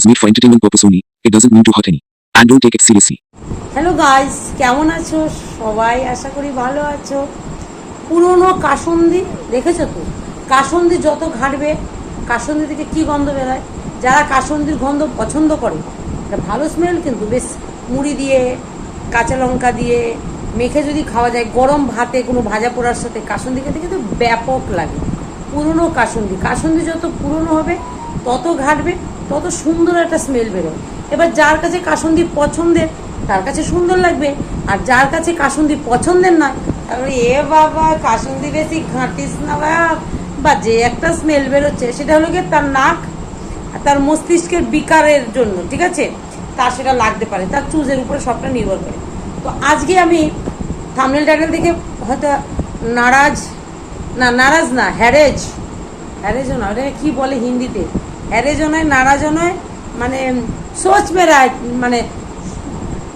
is made for entertainment purpose only. It doesn't mean to hurt any. And don't take it seriously. Hello guys কেমন আছো সবাই আশা করি ভালো আছো পুরনো কাসন্দি, দেখেছ তো কাসন্দি যত ঘাটবে, কাসন্দি থেকে কি গন্ধ বেরোয় যারা কাসন্দির গন্ধ পছন্দ করে এটা ভালো স্মেল কিন্তু, বেশ মুড়ি দিয়ে, কাঁচা লঙ্কা দিয়ে, মেখে যদি খাওয়া যায়, গরম ভাতে কোনো ভাজা পোড়ার সাথে কাসন্দি খেতে কিন্তু ব্যাপক লাগে পুরনো কাসন্দি কাসন্দি যত পুরনো হবে, তত ঘাটবে তত সুন্দর একটা স্মেল বেরোয়। এবার যার কাছে কাসন্দি পছন্দের, তার কাছে সুন্দর লাগবে। আর যার কাছে কাসন্দি পছন্দের নয় তারপরে এ বাবা, কাসন্দি বেশি ঘাঁটিস না বা যে একটা স্মেল বেরোচ্ছে, সেটা হলো গিয়ে তার নাক আর তার মস্তিষ্কের বিকারের জন্য, ঠিক আছে? তার সেটা লাগতে পারে, তার চুজের উপরে সবটা নির্ভর করে। তো আজকে আমি থামনেল টাইটেল দেখে হয়তো নারাজ, না নারাজ না, হ্যারেজ। হ্যারেজও না ওটা কি বলে হিন্দিতে? হ্যারেজও নয় নারাজও নয় মানে সোচ মেরায় মানে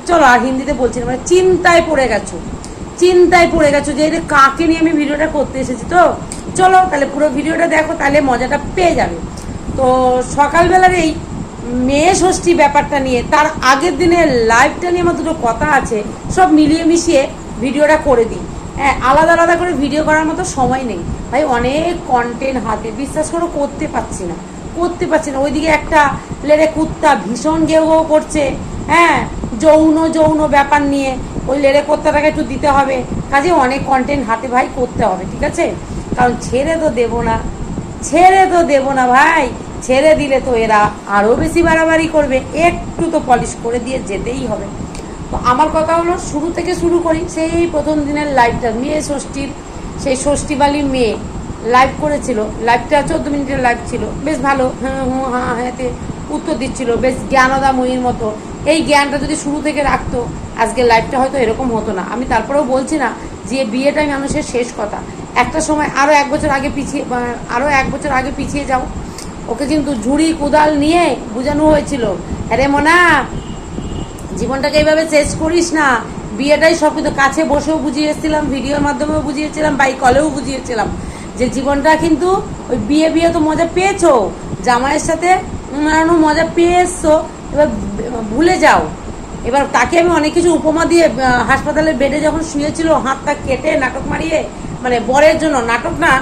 চলো আর হিন্দিতে বলছি না মানে চিন্তায় পড়ে গেছো, চিন্তায় পড়ে গেছো যে এটা কাকে নিয়ে আমি ভিডিওটা করতে এসেছি তো, চলো তাহলে পুরো ভিডিওটা দেখো, তাহলে মজাটা পেয়ে যাবে। তো সকালবেলার এই মেয়ে ষষ্ঠী ব্যাপারটা নিয়ে, তার আগের দিনের লাইভটা নিয়ে আমার দুটো কথা আছে, সব মিলিয়ে মিশিয়ে ভিডিওটা করে দিই। হ্যাঁ আলাদা আলাদা করে ভিডিও করার মতো সময় নেই। ভাই, অনেক কন্টেন্ট হাতে, বিশ্বাস করো, করতে পারছি না। করতে পারছি না। ওইদিকে একটা লেরে কুত্তা ভীষণ গেউ করছে। হ্যাঁ যৌন যৌন ব্যাপার নিয়ে। ওই লেরে কুত্তাটাকে একটু দিতে হবে। কাজে অনেক কন্টেন্ট হাতে ভাই করতে হবে, ঠিক আছে? কারণ ছেড়ে তো দেবো না। ছেড়ে তো দেবো না ভাই। ছেড়ে দিলে তো এরা আরও বেশি বাড়াবাড়ি করবে। একটু তো পলিশ করে দিয়ে যেতেই হবে। তো আমার কথা হলো, শুরু থেকে শুরু করি। সেই প্রথম দিনের লাইভটা মেয়ে ষষ্ঠীর, সেই ষষ্ঠীবালী মেয়ে। লাইভ করেছিল। লাইভটা চোদ্দ মিনিটের লাইভ ছিল। বেশ ভালো। হ্যাঁ হুঁ হ্যাঁ হ্যাঁতে উত্তর দিচ্ছিল। বেশ জ্ঞানদাময়ীর মতো। এই জ্ঞানটা যদি শুরু থেকে রাখতো, আজকে লাইভটা হয়তো এরকম হতো না। আমি তারপরেও বলছি না যে বিয়েটাই মানুষের শেষ কথা। একটা সময় আরও এক বছর আগে পিছিয়ে আরও এক বছর আগে পিছিয়ে যাও। ওকে কিন্তু ঝুড়ি, কোদাল নিয়ে বোঝানো হয়েছিল। আরে মোনা, জীবনটাকে এইভাবে শেষ করিস না। বিয়েটাই সব কিন্তু কাছে বসেও বুঝিয়ে এসেছিলাম, ভিডিওর মাধ্যমেও বুঝিয়েছিলাম বাই কলেও বুঝিয়েছিলাম। যে জীবনটা কিন্তু ওই বিয়ে বিয়ে তো মজা পেয়েছ, জামাইয়ের সাথে মারানো মজা পেয়ে এসছো এবার ভুলে যাও। এবার তাকে আমি অনেক কিছু উপমা দিয়ে হাসপাতালের বেডে যখন শুয়েছিল, হাতটা কেটে নাটক মারিয়ে মানে বরের জন্য, নাটক না,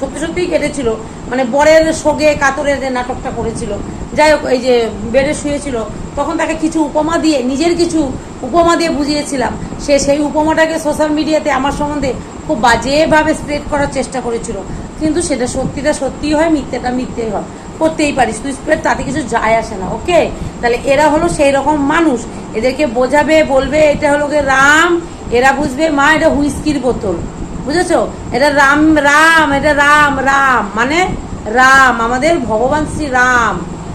সত্যি সত্যিই কেটেছিল মানে বরের সোগে কাতরের যে নাটকটা করেছিল। যাই হোক, এই যে বেডে শুয়েছিল, তখন তাকে কিছু উপমা দিয়ে, নিজের কিছু উপমা দিয়ে বুঝিয়েছিলাম। সে সেই উপমাটাকে সোশ্যাল মিডিয়াতে আমার সম্বন্ধে খুব বাজেভাবে স্প্রেড করার চেষ্টা করেছিল। কিন্তু সেটা সত্যিটা সত্যিই হয়, মিথ্যেটা মিথ্যেই হয়। করতেই পারিস, তুই স্প্রেড তাতে কিছু যায় আসে না ওকে তাহলে এরা হলো সেই রকম মানুষ। এদেরকে বোঝাবে, বলবে, এটা হলো গিয়ে রাম, এরা বুঝবে, মা, এটা হুইস্কির বোতল। বুঝেছ? এটা রাম রাম, এটা রাম রাম মানে রাম, আমাদের ভগবান শ্রী রাম।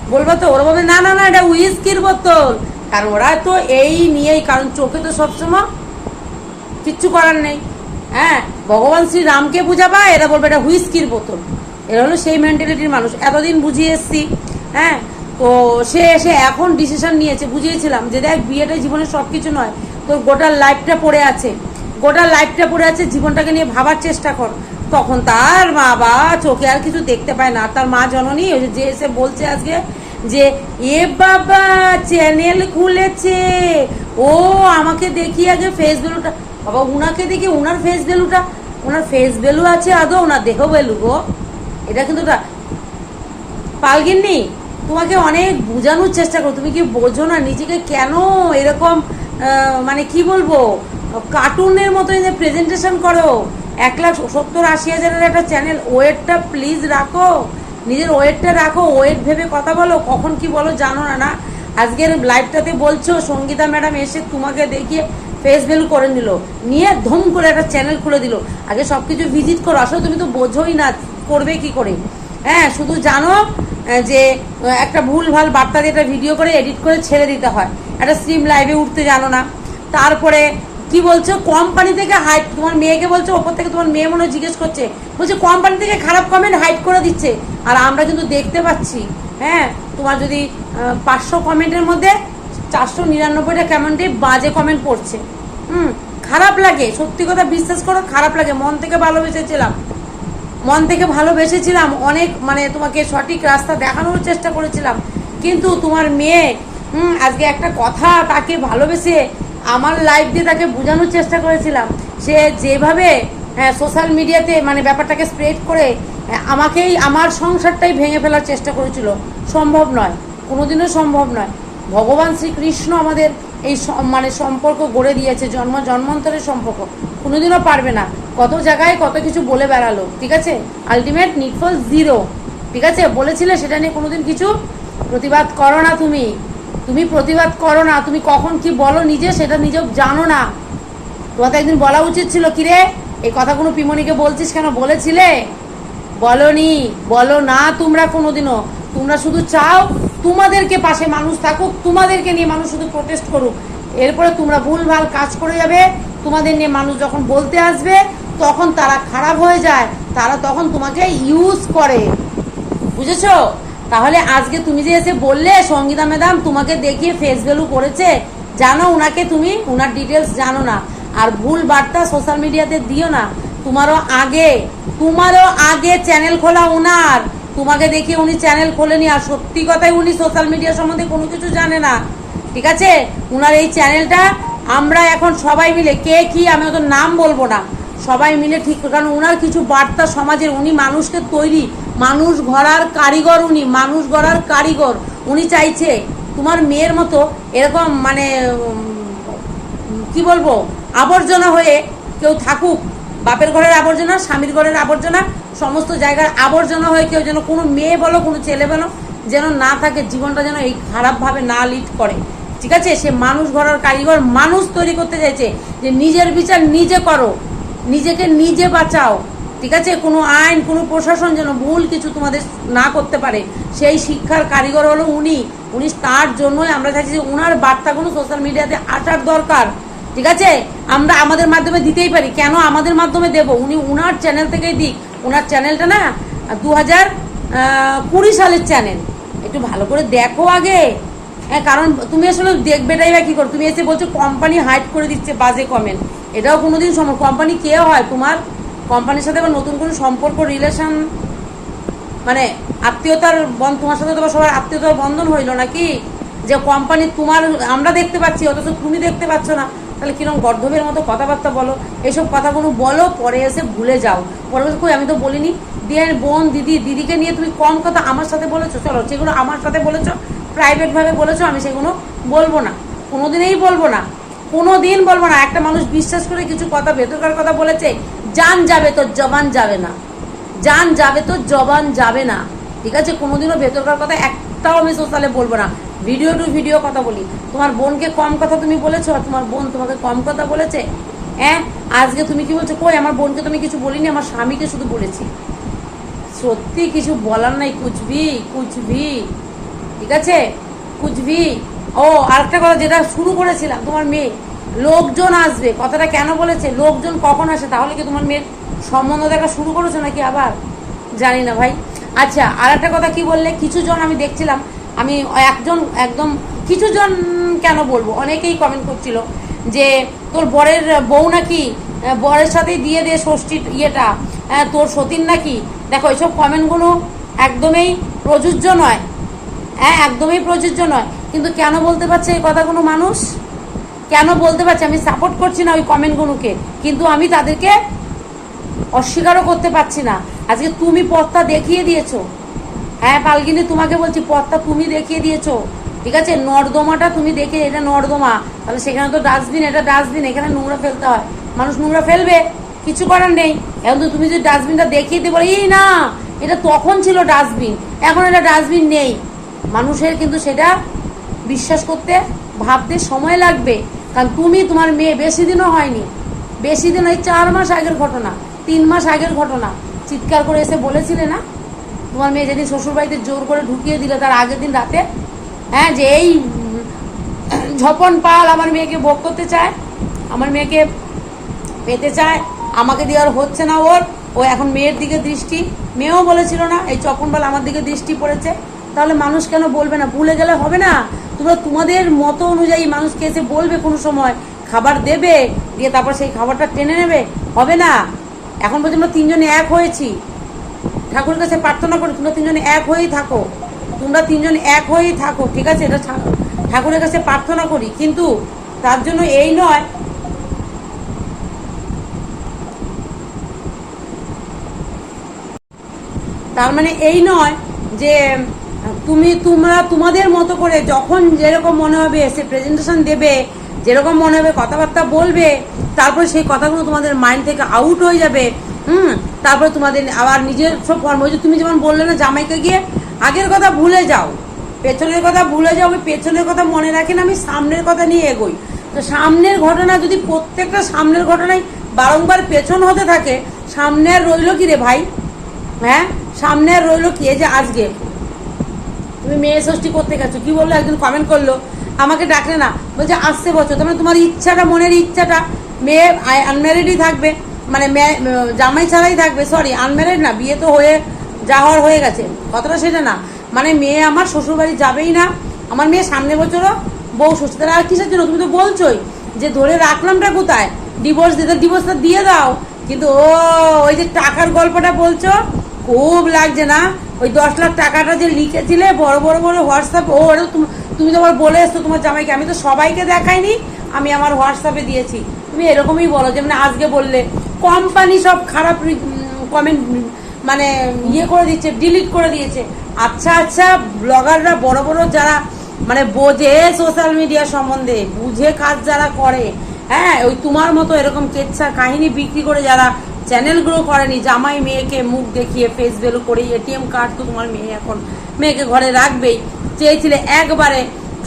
বলব তো, ওরা বলবে, না না না, এটা হুইস্কির বোতল। কারণ ওরা তো এই নিয়েই, কারণ চোখে তো সবসময় কিচ্ছু করার নেই। হ্যাঁ ভগবান শ্রী রামকে বুঝাবা, এরা বলবে এটা হুইস্কির বোতল। এরা হলো সেই মেন্টালিটির মানুষ। এতদিন বুঝিয়ে এসছি হ্যাঁ তো সে এসে এখন ডিসিশন নিয়েছে। বুঝিয়েছিলাম যে দেখ, বিয়েটা জীবনের সব কিছু নয়, তোর গোটা লাইফটা পড়ে আছে। গোটা লাইফটা পড়ে আছে, জীবনটাকে নিয়ে ভাবার চেষ্টা কর। তখন তার মা বা চোখে আর কিছু দেখতে পায় না। তার মা জননী, ওই যে এসে বলছে আজকে যে, এ বাবা চ্যানেল খুলেছে। ও আমাকে দেখি আগে ফেস ভ্যালুটা বাবা, উনাকে দেখি উনার ফেস ভ্যালুটা ওনার ফেস ভ্যালু আছে আদৌ ওনার দেহ ভ্যালু গো। এটা কিন্তু পালগিন্নি, তোমাকে অনেক বোঝানোর চেষ্টা করো। তুমি কি বোঝো না? নিজেকে কেন এরকম মানে কি বলব? কার্টুনের মতো যে প্রেজেন্টেশন করো। এক লাখ সত্তর আশি হাজারের একটা চ্যানেল ওয়েটটা প্লিজ রাখো। নিজের ওয়েটটা রাখো, ওয়েট ভেবে কথা বলো। কখন কি বলো জানো না না? আজকের লাইভটাতে বলছো, সঙ্গীতা ম্যাডাম এসে তোমাকে দেখিয়ে ফেস ভ্যালু করে নিল, নিয়ে ধুম করে একটা চ্যানেল খুলে দিল। আগে সব কিছু ভিজিট করো, আসলে তুমি তো বোঝোই না করবে কি করে। হ্যাঁ শুধু জানো যে একটা ভুল ভালো বার্তা দিয়ে একটা ভিডিও করে এডিট করে ছেড়ে দিতে হয়। একটা স্ট্রিম লাইভে উঠতে জানো না। তারপরে কি বলছো? কোম্পানি থেকে হাইট তোমার মেয়েকে বলছো, ওপর থেকে তোমার মেয়ে মনে জিজ্ঞেস করছে। বলছে কোম্পানি থেকে খারাপ কমেন্ট হাইট করে দিচ্ছে। আর আমরা কিন্তু দেখতে পাচ্ছি। হ্যাঁ তোমার যদি পাঁচশো কমেন্টের মধ্যে চারশো নিরানব্বইটা কমেন্টে বাজে কমেন্ট পড়ছে। হুম খারাপ লাগে সত্যি কথা বিশ্বাস করো খারাপ লাগে। মন থেকে ভালোবেসেছিলাম। মন থেকে ভালোবেসেছিলাম অনেক মানে তোমাকে সঠিক রাস্তা দেখানোর চেষ্টা করেছিলাম। কিন্তু তোমার মেয়ে হুম, আজকে একটা কথা তাকে ভালোবেসে আমার লাইফ দিয়ে তাকে বোঝানোর চেষ্টা করেছিলাম। সে যেভাবে হ্যাঁ সোশ্যাল মিডিয়াতে মানে ব্যাপারটাকে স্প্রেড করে হ্যাঁ, আমাকেই আমার সংসারটাই ভেঙে ফেলার চেষ্টা করেছিল। সম্ভব নয় কোনোদিনও সম্ভব নয়। ভগবান শ্রীকৃষ্ণ আমাদের এই মানে সম্পর্ক গড়ে দিয়েছে, জন্ম, জন্মান্তরের সম্পর্ক। কোনোদিনও পারবে না। কত জায়গায় কত কিছু বলে বেড়ালো, ঠিক আছে? আলটিমেট নিটফল জিরো ঠিক আছে? বলেছিলে সেটা নিয়ে কোনোদিন কিছু প্রতিবাদ করো না তুমি। তুমি প্রতিবাদ করো না। তুমি কখন কি বলো নিজে সেটা নিজেও জানো না। তোমাকে একদিন বলা উচিত ছিল, কিরে, এই কথাগুলো পিমনিকে বলছিস কেন? বলেছিলে? বলনি। বলো না তোমরা কোনোদিনও। তোমরা শুধু চাও তোমাদেরকে পাশে মানুষ থাকুক, তোমাদেরকে নিয়ে মানুষ শুধু প্রোটেস্ট করুক। এরপরে তোমরা ভুলভাল কাজ করে যাবে, তোমাদের নিয়ে মানুষ যখন বলতে আসবে, তখন তারা খারাপ হয়ে যায়, তারা তখন তোমাকে ইউজ করে। বুঝেছ? তাহলে আজকে তুমি যে এসে বললে, সঙ্গীতা ম্যাডাম তোমাকে দেখিয়ে ফেস ভ্যালু করেছে, জানো উনাকে তুমি, উনার ডিটেলস জানো না। আর ভুল বার্তা সোশ্যাল মিডিয়াতে দিও না। তোমারও আগে তোমারও আগে চ্যানেল খোলা উনার। তোমাকে দেখিয়ে উনি চ্যানেল খোলেনি আর সত্যি কথাই উনি সোশ্যাল মিডিয়া সম্বন্ধে কোনো কিছু জানে না। ঠিক আছে? উনার এই চ্যানেলটা আমরা এখন সবাই মিলে, কে কি আমি ওদের নাম বলব না, সবাই মিলে ঠিক, কারণ ওনার কিছু বার্তা সমাজের, উনি মানুষকে তৈরি, মানুষ গড়ার কারিগর উনি, মানুষ গড়ার কারিগর। উনি চাইছে তোমার মেয়ের মতো এরকম মানে কি বলব, আবর্জনা হয়ে কেউ থাকুক। বাপের ঘরের আবর্জনা, স্বামীর ঘরের আবর্জনা, সমস্ত জায়গার আবর্জনা হয়ে কেউ যেন কোনো মেয়ে বলো, কোনো ছেলে বলো, যেন না থাকে, জীবনটা যেন এই খারাপভাবে না লিড করে। ঠিক আছে? সে মানুষ গড়ার কারিগর মানুষ তৈরি করতে চাইছে যে নিজের বিচার নিজে করো, নিজেকে নিজে বাঁচাও। ঠিক আছে? কোনো আইন, কোনো প্রশাসন যেন ভুল কিছু তোমাদের না করতে পারে। সেই শিক্ষার কারিগর হলো উনি। উনি তার জন্যই আমরা চাইছি যে ওনার বার্তাগুলো সোশ্যাল মিডিয়াতে আসার দরকার। ঠিক আছে? আমরা আমাদের মাধ্যমে দিতেই পারি। কেন আমাদের মাধ্যমে দেব? উনি উনার চ্যানেল থেকেই দিক। ওনার চ্যানেলটা না, দু হাজার কুড়ি সালের চ্যানেল একটু ভালো করে দেখো আগে। হ্যাঁ কারণ তুমি আসলে দেখবেটাই বা কী করো? তুমি এসে বলছো, কোম্পানি হাইড করে দিচ্ছে, বাজে কমেন্ট এটাও কোনো দিন সম্ভব কোম্পানি কে হয়? তোমার কোম্পানির সাথে আবার নতুন কোনো সম্পর্ক রিলেশন মানে আত্মীয়তার বন তোমার সাথে তোমার সবার আত্মীয়তার বন্ধন হইল নাকি? যে কোম্পানি তোমার, আমরা দেখতে পাচ্ছি, অথচ তুমি দেখতে পাচ্ছ না। তাহলে কীরকম গর্ধবের মতো কথাবার্তা বলো? এইসব কথাগুলো বলো, পরে এসে ভুলে যাও। পরে কই, আমি তো বলিনি। দিয়ে বোন, দিদি, দিদিকে নিয়ে তুমি কম কথা আমার সাথে বলেছ? চলো, যেগুলো আমার সাথে বলেছ প্রাইভেটভাবে বলেছ, আমি সেগুলো বলব না। কোনোদিনই বলব না। কোনো দিন বলব না। একটা মানুষ বিশ্বাস করে কিছু কথা, ভেতরকার কথা বলেছে, জান যাবে তো জবান যাবে না। জান যাবে তো জবান যাবে না। ঠিক আছে? কোনোদিনও ভেতরকার কথা একটাও আমি সোশ্যালে বলব না। ভিডিও টু ভিডিও কথা বলি। তোমার বোনকে কম কথা তুমি বলেছ আর তোমার বোন তোমাকে কম কথা বলেছে? হ্যাঁ আজকে তুমি কি বলছো? কই? আমার বোনকে তুমি কিছু বলিনি, আমার স্বামীকে শুধু বলেছি। সত্যি কিছু বলার নাই কুচবি কুচবি ঠিক আছে? কুচবি ও, আরেকটা কথা, যেটা শুরু করেছিলাম, তোমার মেয়ে। লোকজন আসবে, কথাটা কেন বলেছে? লোকজন কখন আসে? তাহলে কি তোমার মেয়ের সম্বন্ধ দেখা শুরু করেছ নাকি আবার? জানি না ভাই। আচ্ছা আর একটা কথা কি বললে? কিছু জন আমি দেখছিলাম আমি একজন, একদম কিছু জন কেন বলব? অনেকেই কমেন্ট করছিল যে, তোর বরের বউ নাকি বরের সাথেই দিয়ে দে ষষ্ঠীর ইয়েটা তোর সতীন নাকি? দেখো, এইসব কমেন্টগুলো একদমই প্রযোজ্য নয়। হ্যাঁ একদমই প্রযোজ্য নয়। কিন্তু কেন বলতে পারছে এই কথাগুলো মানুষ? কেন বলতে পারছে? আমি সাপোর্ট করছি না ওই কমেন্টগুলোকে কিন্তু আমি তাদেরকে অস্বীকারও করতে পারছি না। আজকে তুমি পথটা দেখিয়ে দিয়েছ। হ্যাঁ পালগিনি তোমাকে বলছি, পথটা তুমি দেখিয়ে দিয়েছ। ঠিক আছে? নর্দমাটা তুমি দেখে, এটা নর্দমা। তাহলে সেখানে তো ডাস্টবিন, এটা ডাস্টবিন, এখানে নোংরা ফেলতে হয়। মানুষ নোংরা ফেলবে? কিছু করার নেই। এখন তো তুমি যদি ডাস্টবিনটা দেখিয়ে দিয়ে বলো, এই না, এটা তখন ছিল ডাস্টবিন, এখন এটা ডাস্টবিন নেই। মানুষের কিন্তু সেটা বিশ্বাস করতে, ভাবতে সময় লাগবে। কারণ তুমি তোমার মেয়ে বেশি দিনও হয়নি। বেশি দিন ওই চার মাস আগের ঘটনা, তিন মাস আগের ঘটনা। চিৎকার করে এসে বলেছিলে না? তোমার মেয়ে যেদিন শ্বশুরবাড়িতে জোর করে ঢুকিয়ে দিলে তার আগের দিন রাতে হ্যাঁ যে এই ঝপন পাল আমার মেয়েকে ভোগ করতে চায়, আমার মেয়েকে পেতে চায়, আমাকে দিয়ে আর হচ্ছে না ওর, ও এখন মেয়ের দিকে দৃষ্টি, মেয়েও বলেছিল না, এই চপনবাল আমার দিকে দৃষ্টি পড়েছে, তাহলে মানুষ কেন বলবে না? ভুলে গেলে হবে না? তোমরা তোমাদের মতো অনুযায়ী মানুষকে এসে বলবে কোনো সময়, খাবার দেবে, দিয়ে তারপর সেই খাবারটা টেনে নেবে, হবে না? এখন পর্যন্ত তিনজনে এক হয়েছি। ঠাকুরের কাছে প্রার্থনা করি তোমরা তিনজন এক হয়েই থাকো। তোমরা তিনজন এক হয়েই থাকো, ঠিক আছে? এটা ঠাকুরের কাছে প্রার্থনা করি, কিন্তু তার জন্য এই নয় তার মানে এই নয় যে, তুমি, তোমরা তোমাদের মতো করে যখন যেরকম মনে হবে সে প্রেজেন্টেশন দেবে, যেরকম মনে হবে কথাবার্তা বলবে, তারপরে সেই কথাগুলো তোমাদের মাইন্ড থেকে আউট হয়ে যাবে। হুম, তারপরে তোমাদের আবার নিজের সব কর্ম। তুমি যেমন বললে না, জামাইকে গিয়ে আগের কথা ভুলে যাও। পেছনের কথা ভুলে যাও, আমি পেছনের কথা মনে রাখি না, আমি সামনের কথা নিয়ে এগোই। তো সামনের ঘটনা যদি প্রত্যেকটা সামনের ঘটনায় বারংবার পেছন হতে থাকে, সামনে আর রইল কি রে ভাই? হ্যাঁ? সামনে আর রইল কি? যে আজকে। তুমি মেয়ে ষষ্ঠী করতে গেছো, কি বলল? একজন কমেন্ট করল। আমাকে ডাকলে না, বলছে, আসছে বছর। তার মানে তোমার ইচ্ছাটা, মনের ইচ্ছাটা, মেয়ে আনম্যারিডই থাকবে। মানে জামাই ছাড়াই থাকবে সরি আনম্যারিড না, বিয়ে তো হয়ে, যা হওয়ার হয়ে গেছে। কথাটা সেটা না। মানে মেয়ে আমার শ্বশুরবাড়ি যাবেই না। আমার মেয়ে সামনে বছরও বউ শ্বশুর আর কিসের জন্য? তুমি তো বলছোই যে ধরে রাখলামটা কোথায়? ডিভোর্স দিতে ডিভোর্সটা দিয়ে দাও। কিন্তু ও, ওই যে টাকার গল্পটা বলছো, খুব লাগছে না। ওই দশ লাখ টাকাটা যে লিখেছিলে, বড় বড় বড় হোয়াটসঅ্যাপ, ও ওটা তুমি তুমি তো আবার বলে এসছো তোমার জামাইকে। আমি তো সবাইকে দেখাইনি, আমি আমার হোয়াটসঅ্যাপে দিয়েছি। তুমি এরকমই বলো যেমন আজকে বললে কোম্পানি সব খারাপ কমেন্ট মানে ইয়ে করে দিচ্ছে ডিলিট করে দিয়েছে। আচ্ছা আচ্ছা ব্লগাররা বড় বড় যারা মানে বোঝে সোশ্যাল মিডিয়া সম্বন্ধে, বুঝে কাজ যারা করে। হ্যাঁ ওই তোমার মতো এরকম কেচ্ছা কাহিনী বিক্রি করে যারা চ্যানেল গ্রো করেনি, জামাই মেয়েকে মুখ দেখিয়ে ফেস ভ্যালু করে এটিএম কার্ড তো তোমার মেয়ে এখন মেয়েকে ঘরে রাখবেই। চেয়েছিলে একবারে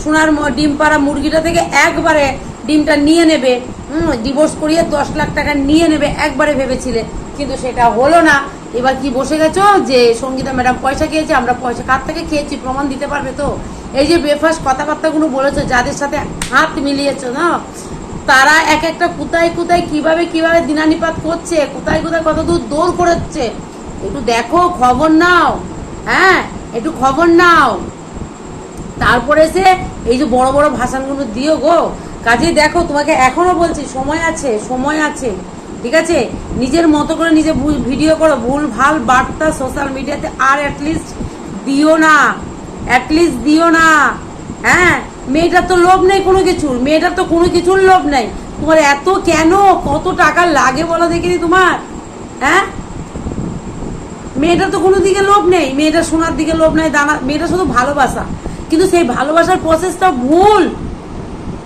সোনার ডিম পাড়া মুরগিটা থেকে একবারে ডিমটা নিয়ে নেবে। ডিভোর্স করিয়ে দশ লাখ টাকা নিয়ে নেবে, একবারে ভেবেছিলে। কিন্তু সেটা হলো না। এবার কি বসে গেছো যে, সঙ্গীতা ম্যাডাম পয়সা খেয়েছে, আমরা পয়সা কার থেকে খেয়েছি, প্রমাণ দিতে পারবে তো? এই যে বেফাস কথাবার্তাগুলো বলেছ, যাদের সাথে হাত মিলিয়েছো, না? তারা এক একটা কোথায় কোথায় কীভাবে কীভাবে দিনানিপাত করছে কোথায় কোথায় কত দূর দৌড় করেছে একটু দেখো, খবর নাও। হ্যাঁ একটু খবর নাও। তারপরে এসে এই যে বড় বড় ভাষণগুলো দিও গো। কাজে দেখো, তোমাকে এখনও বলছি, সময় আছে সময় আছে, ঠিক আছে? নিজের মতো করে নিজে ভুল- ভিডিও করো, ভুল, ভালো বার্তা সোশ্যাল মিডিয়াতে আর অ্যাটলিস্ট দিও না অ্যাটলিস্ট দিও না হ্যাঁ? মেয়েটার তো লোভ নেই কোনো কিছুর, মেয়েটার তো কোনো কিছুর লোভ নেই। তোমার এত কেন? কত টাকা লাগে বলো দেখিনি তোমার হ্যাঁ? মেয়েটার তো কোনো দিকে লোভ নেই, মেয়েটা সোনার দিকে লোভ নেই, দানা, মেয়েটা শুধু ভালোবাসা। কিন্তু সেই ভালোবাসার প্রসেসটা ভুল।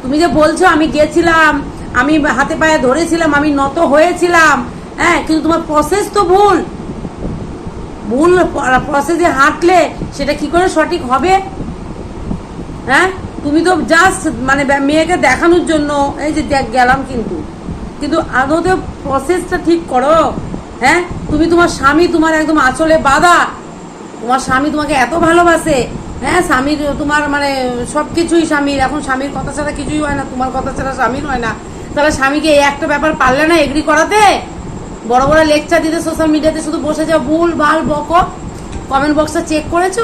তুমি যে বলছো আমি গেছিলাম, আমি হাতে পায়ে ধরেছিলাম, আমি নত হয়েছিলাম হ্যাঁ কিন্তু তোমার প্রসেস তো ভুল। ভুল প্রসেসে হাঁটলে সেটা কি করে সঠিক হবে? হ্যাঁ তুমি তো জাস্ট মানে মেয়েকে দেখানোর জন্য এই যে গেলাম কিন্তু। কিন্তু আদতে প্রসেসটা ঠিক করো হ্যাঁ? তুমি তোমার স্বামী তোমার একদম আঁচলে বাঁধা। তোমার স্বামী তোমাকে এত ভালোবাসে হ্যাঁ স্বামীর তোমার মানে সব কিছুই স্বামীর। এখন স্বামীর কথা ছাড়া কিছুই হয় না, তোমার কথা ছাড়া স্বামীর হয় না। তাহলে স্বামীকে এই একটা ব্যাপার পারলে না এগ্রি করাতে? বড় বড় লেকচার দিতে সোশ্যাল মিডিয়াতে শুধু বসে যাও, ভুল, ভালো, বকো। কমেন্ট বক্সটা চেক করেছ?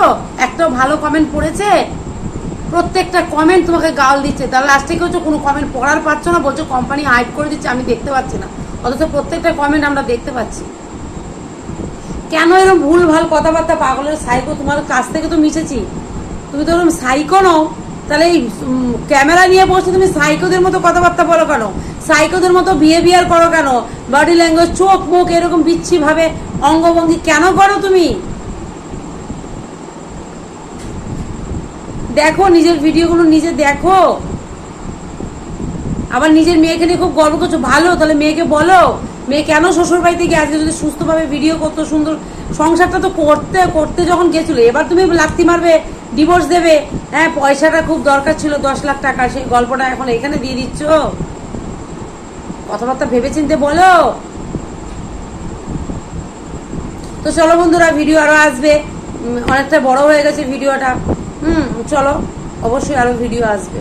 একটাও ভালো কমেন্ট পড়েছে? প্রত্যেকটা কমেন্ট তোমাকে গাল দিচ্ছে। তার লাস্টে কেউ কোনো কমেন্ট পড়ার পাচ্ছ না, বলছো কোম্পানি হাইড করে দিচ্ছে, আমি দেখতে পাচ্ছি না। অথচ প্রত্যেকটা কমেন্ট আমরা দেখতে পাচ্ছি। কেন এরকম ভুল ভালো কথাবার্তা? পাগলের সাইকো তোমার কাছ থেকে তো মিশেছি। তুমি তো এরকম সাইকো নও। তাহলে এই ক্যামেরা নিয়ে বসে তুমি সাইকোদের মতো কথাবার্তা বলো কেন? সাইকোদের মতো বিহেভিয়ার করো কেন? বডি ল্যাঙ্গুয়েজ চোখ, মুখ এরকম বিচ্ছি ভাবে অঙ্গভঙ্গি কেন করো তুমি? দেখো, নিজের ভিডিওগুলো নিজে দেখো। আবার নিজের মেয়েকে নিয়ে খুব গর্ব করছ। ভালো, তাহলে মেয়েকে বলো। মেয়ে কেন শ্বশুর বাড়িতে গিয়ে আজকে যদি সুস্থভাবে ভিডিও করতো, সুন্দর সংসারটা তো করতে করতে যখন গেছিল, এবার তুমি লাত্তি মারবে ডিভোর্স দেবে। হ্যাঁ পয়সাটা খুব দরকার ছিল, দশ লাখ টাকা, সেই গল্পটা এখন এখানে দিয়ে দিচ্ছ। কথাবার্তা ভেবেচিন্তে বলো। তো চলো বন্ধুরা ভিডিও আরও আসবে। অনেকটা বড় হয়ে গেছে ভিডিওটা হুম, চলো, অবশ্যই আরও ভিডিও আসবে।